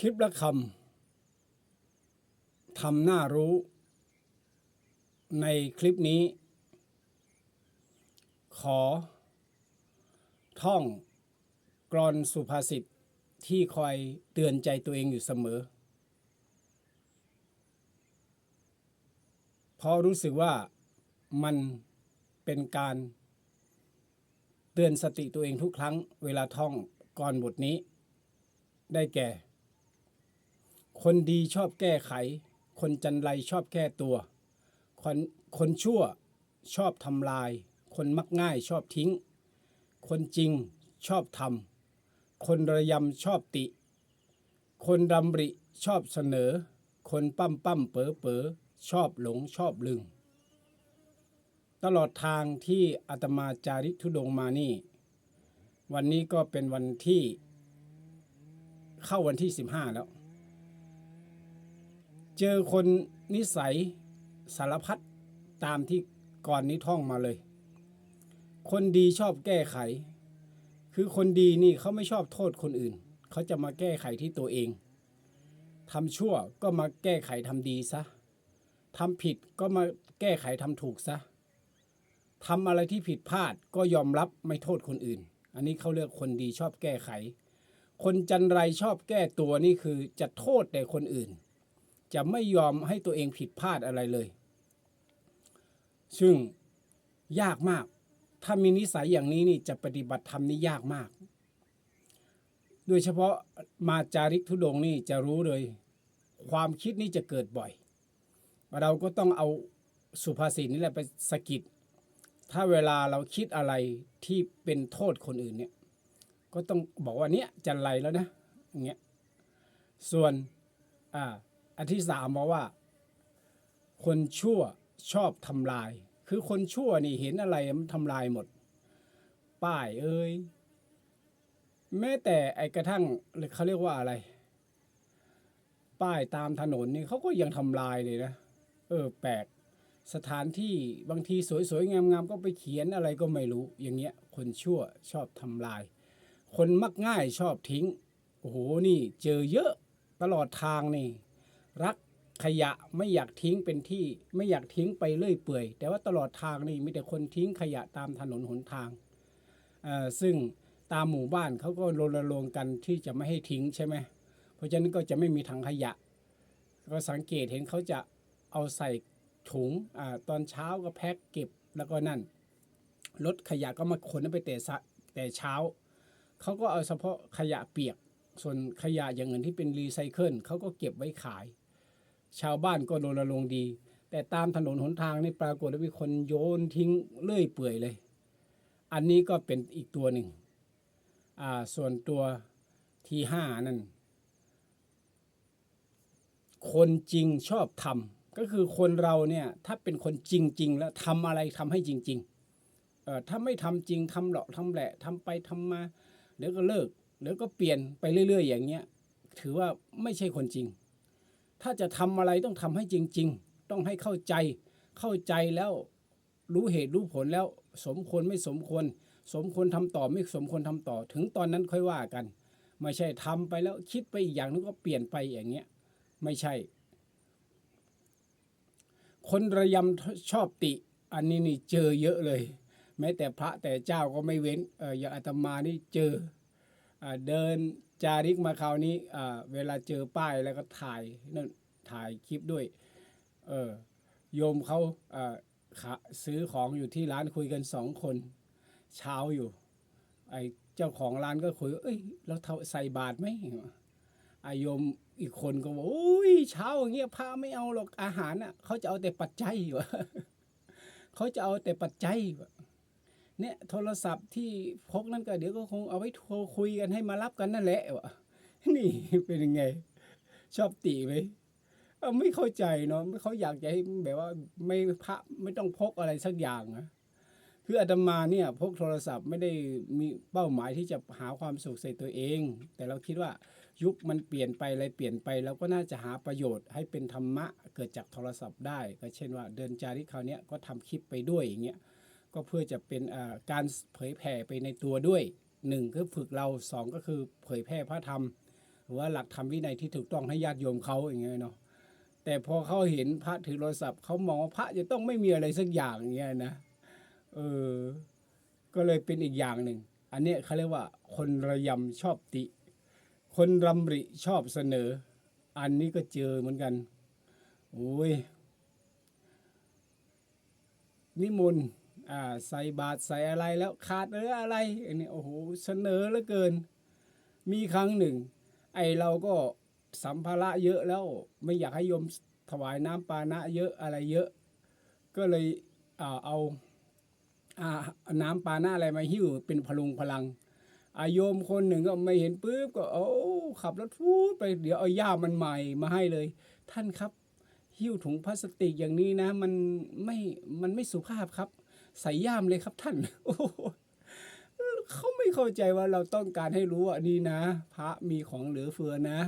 คลิปละคำทำหน้ารู้ ในคลิปนี้ ขอ ท่องกรอนสุภาษิตที่คอยเตือนใจตัวเองอยู่เสมอ เพราะรู้สึกว่ามันเป็นการเตือนสติตัวเองทุกครั้งเวลาท่องกรบทนี้ ได้แก่ คนดีชอบแก้ไข คนจันไรชอบแก้ตัว คนคนชั่วชอบทำลาย คนมักง่ายชอบทิ้ง คนจริงชอบทำคนระยำชอบติ คนดำริชอบเสนอ คนปั้มปั้มเป๋อเป๋อชอบหลงชอบลึง ตลอดทางที่อาตมาจาริกธุดงมานี่ วันนี้ก็เป็นวันที่ เข้าวันที่ 15 แล้ว เจอคนนิสัยสารพัดตามที่ก่อนนี้ท่องมาเลย คนดีชอบแก้ไข คือคนดีนี่เขาไม่ชอบโทษคนอื่น เขาจะมาแก้ไขที่ตัวเองทำชั่วก็มาแก้ไขทำดีซะทำผิดก็มาแก้ไขทำถูกซะทำอะไรที่ผิดพลาดก็ยอมรับไม่โทษคนอื่น อันนี้เขาเรียกคนดีชอบแก้ไข คนจันไรชอบแก้ตัวนี่คือจะโทษแต่คนอื่น จะไม่ยอมให้ตัวเองผิดพลาดอะไรเลย ซึ่งยากมาก ถ้ามีนิสัยอย่างนี้นี่จะปฏิบัติธรรมนี่ยากมาก โดยเฉพาะมาจาริกทุดงนี่จะรู้เลย ความคิดนี่จะเกิดบ่อย เราก็ต้องเอาสุภาษิตนี่แหละไปสะกิด ถ้าเวลาเราคิดอะไรที่เป็นโทษคนอื่นเนี่ย ก็ต้องบอกว่าเนี้ยจันไรแล้วนะอย่างเงี้ย ส่วนอ่า อันที่สามบอกว่า คนชั่วชอบทำลาย คือคนชั่วนี่เห็นอะไรมันทำลายหมด ป้ายเอ้ยแม้แต่ไอ้กระทั่งเขาเรียกว่าอะไร ป้ายตามถนนนี่เขาก็ยังทำลายเลยนะ เออ แปลกสถานที่บางทีสวยๆ งามๆ ก็ไปเขียนอะไรก็ไม่รู้ อย่างเงี้ย คนชั่วชอบทำลาย คนมักง่ายชอบทิ้ง โอ้โห นี่เจอเยอะตลอดทางนี่ รักขยะไม่อยากทิ้งเป็นที่ไม่อยากทิ้งไปเรื่อยเปื่อย แต่ว่าตลอดทางนี่มีแต่คนทิ้งขยะตามถนนหนทาง ซึ่งตามหมู่บ้านเขาก็รณรงค์กันที่จะไม่ให้ทิ้งใช่ไหมเพราะฉะนั้นก็จะไม่มีถังขยะ ก็สังเกตเห็นเขาจะเอาใส่ถุงอตอนเช้าก็แพ็คเก็บแล้วก็นั่นรถขยะก็มาขนไปแต่สะแต่เช้าเขาก็เอาเฉพาะขยะเปียก ส่วนขยะอย่างอื่นที่เป็นรีไซเคิลเขาก็เก็บไว้ขาย ชาวบ้านก็รณรงดี แต่ตามถนนหนทางนี่ปรากฏว่ามีคนโยนทิ้งเลื่อยเปื่อยเลย อันนี้ก็เป็นอีกตัวหนึ่งอ่าส่วนตัวที่ห้านั่น คนจริงชอบทำก็คือคนเราเนี่ยถ้าเป็นคนจริง ๆ แล้วทำอะไรทำให้จริงๆเอ่อถ้าไม่ทำจริงทำหลอกทำแหละทำไปทำมาเดี๋ยวก็เลิกเดี๋ยวก็เปลี่ยนไปเรื่อย ๆ อย่างเงี้ย ถือว่าไม่ใช่คนจริง ถ้าจะทำอะไรต้องทำให้จริง ๆ ต้องให้เข้าใจ เข้าใจแล้วรู้เหตุรู้ผลแล้วสมควรไม่สมควร สมควรทำต่อไม่สมควรทำต่อ ถึงตอนนั้นค่อยว่ากัน ไม่ใช่ทำไปแล้วคิดไปอีกอย่างนึงก็เปลี่ยนไปอย่างเงี้ยไม่ใช่ คนระยำชอบติ อันนี้นี่เจอเยอะเลย แม้แต่พระแต่เจ้าก็ไม่เว้นเอออย่างอาตมานี่เจออเดิน จาริกมาคราวนี้เวลาเจอป้ายแล้วก็ถ่ายนั่นถ่ายคลิปด้วย เออโยมเขาซื้อของอยู่ที่ร้านคุยกันสองคน เช้าอยู่ ไอเจ้าของร้านก็คุย เอ้ยเราเท่าใส่บาทไหมอาโยมอีกคนก็บอกโอ้ยเช้าอย่างเงี้ยพระไม่เอาหรอกอาหารอะเขาจะเอาแต่ปัจจัยวะเขาจะเอาแต่ปัจจัยวะ เนี่ยโทรศัพท์ที่พกนั่นก็เดี๋ยวก็คงเอาไว้โทรคุยกันให้มารับกันนั่นแหละวะนี่เป็นยังไง ชอบตีไหมเอาไม่เข้าใจเนาะไม่เขาอยากจะให้แบบว่าไม่พระไม่ต้องพกอะไรสักอย่างนะคืออาตมาเนี่ยพกโทรศัพท์ไม่ได้มีเป้าหมายที่จะหาความสุขใส่ตัวเอง แต่เราคิดว่ายุคมันเปลี่ยนไปอะไรเปลี่ยนไปเราก็น่าจะหาประโยชน์ให้เป็นธรรมะเกิดจากโทรศัพท์ได้ ก็เช่นว่าเดินจาริกคราวนี้ก็ทำคลิปไปด้วยอย่างเงี้ย ก็เพื่อจะเป็นการเผยแผ่ไปในตัวด้วยหนึ่งก็ฝึกเราสองก็คือเผยแพร่พระธรรม หรือว่าหลักธรรมวินัยที่ถูกต้องให้ญาติโยมเขาอย่างเงี้ยเนาะแต่พอเขาเห็นพระถือโทรศัพท์เขามองว่าพระจะต้องไม่มีอะไรสักอย่างอย่างเงี้ยนะเออก็เลยเป็นอีกอย่างหนึ่ง อันนี้เขาเรียกว่า คนระยำชอบติ คนรำริชอบเสนอ อันนี้ก็เจอเหมือนกันโอ้ยนิมนต์ อ่าใส่บาตรใส่อะไรแล้วขาดเหรืออะไรอันนี้โอ้โหเสนอเหลือเกิน มีครั้งหนึ่ง ไอเราก็สัมภาระเยอะแล้วไม่อยากให้โยมถวายน้ำปานะเยอะอะไรเยอะ ก็เลยอ่าเอาอ่าน้ำปานะอะไรมาหิ้วเป็นพลุงพลังอาโยมคนหนึ่งก็ไม่เห็นปุ๊บก็โอ้ขับรถฟูดไปเดี๋ยวเอาย่ามันใหม่มาให้เลย ท่านครับ หิ้วถุงพลาสติกอย่างนี้นะ มันไม่มันไม่สุภาพครับ ใส่ย่ามเลยครับท่าน โอ้เขาไม่เข้าใจว่าเราต้องการให้รู้ว่านี่นะ พระมีของเหลือเฟือนะ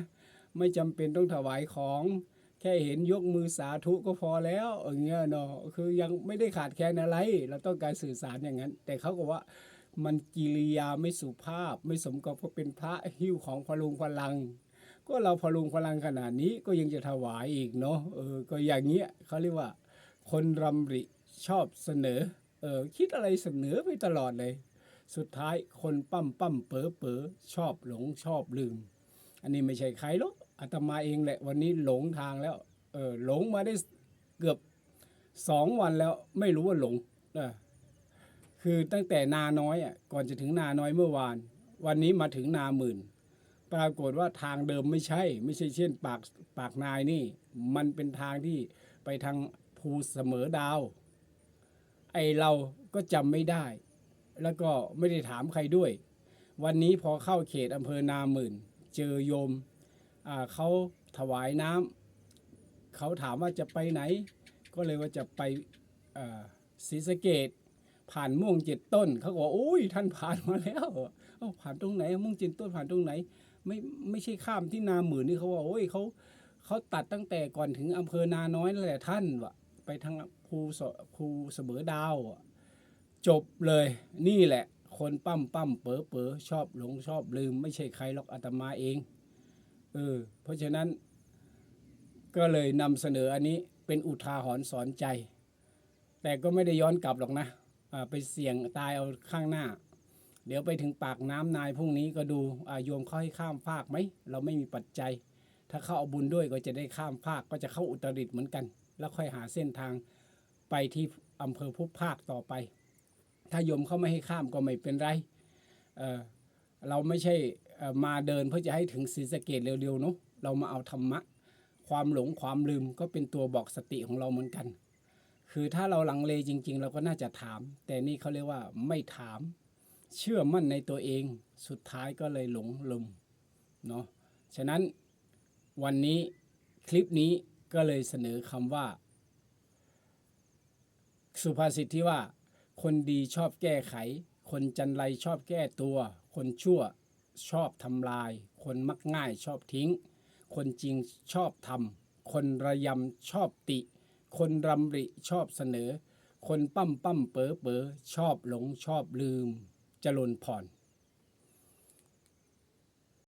ไม่จำเป็นต้องถวายของ แค่เห็นยกมือสาธุก็พอแล้วอย่างเงี้ยเนาะคือยังไม่ได้ขาดแคลนอะไร เราต้องการสื่อสารอย่างนั้น แต่เขาก็ว่ามันกิริยาไม่สุภาพ ไม่สมกับว่าเป็นพระหิ้วของพลุงพลัง ก็เราพลุงพลังขนาดนี้ก็ยังจะถวายอีกเนาะเออก็อย่างเงี้ยเขาเรียกว่า คนรำริชอบเสนอ เออคิดอะไรเสนอไปตลอดเลย สุดท้ายคนปั้มปั้มเป๋อเป๋อชอบหลงชอบลืม อันนี้ไม่ใช่ใครหรอกอาตมาเองแหละวันนี้หลงทางแล้วเออหลงมาได้เกือบสองวันแล้วไม่รู้ว่าหลงเออคือตั้งแต่นาน้อยอะก่อนจะถึงนาน้อยเมื่อวาน วันนี้มาถึงนาหมื่น ปรากฏว่าทางเดิมไม่ใช่ ไม่ใช่เช่นปากปากนายนี่ มันเป็นทางที่ไปทางภูเสมอดาว ไอเราก็จำไม่ได้ แล้วก็ไม่ได้ถามใครด้วย วันนี้พอเข้าเขตอำเภอนาหมื่น เจอโยมอ่าเขาถวายน้ำเขาถามว่าจะไปไหน ก็เลยว่าจะไปศรีสะเกดผ่านม่วงเจ็ดต้นเขาบอกโอ้ยท่านผ่านมาแล้วเอาผ่านตรงไหนม่วงเจ็ดต้นผ่านตรงไหน ไม่ไม่ใช่ข้ามที่นาหมื่นนี่เขาว่าโอ้ยเขาเขาตัดตั้งแต่ก่อนถึงอำเภอนาน้อยนั่นแหละท่านวะไปทาง ภูเสภูเสมอดาว จบเลยนี่แหละ คนปั้มปั้มเป๋อเป๋อชอบหลงชอบลืม ไม่ใช่ใครหรอกอาตมาเองเออเพราะฉะนั้นก็เลยนำเสนออันนี้เป็นอุทาหรณ์สอนใจ แต่ก็ไม่ได้ย้อนกลับหรอกนะไปเสี่ยงตายเอาข้างหน้า เดี๋ยวไปถึงปากน้ำนายพรุ่งนี้ก็ดูโยมเขาให้ข้ามฟากไหมเราไม่มีปัจจัย ถ้าเข้าเอาบุญด้วยก็จะได้ข้ามฟากก็จะเข้าอุตริตเหมือนกัน แล้วค่อยหาเส้นทาง ไปที่อำเภอพุภาคต่อไป ถ้าโยมเขาไม่ให้ข้ามก็ไม่เป็นไรเออเราไม่ใช่มาเดินเพื่อจะให้ถึงศรีสะเกดเร็วๆเนาะเรามาเอาธรรมะ ความหลงความลืมก็เป็นตัวบอกสติของเราเหมือนกัน คือถ้าเราลังเลจริง ๆ เราก็น่าจะถาม แต่นี่เขาเรียกว่าไม่ถาม เชื่อมั่นในตัวเองสุดท้ายก็เลยหลงลืมเนาะฉะนั้นวันนี้คลิปนี้ก็เลยเสนอคำว่า สุภาษิตที่ว่า คนดีชอบแก้ไข คนจันไรชอบแก้ตัว คนชั่วชอบทำลาย คนมักง่ายชอบทิ้ง คนจริงชอบทำคนระยำชอบติ คนรำริชอบเสนอ คนปั้มปั้มเป๋อเป๋อชอบหลงชอบลืมจรนผ่อน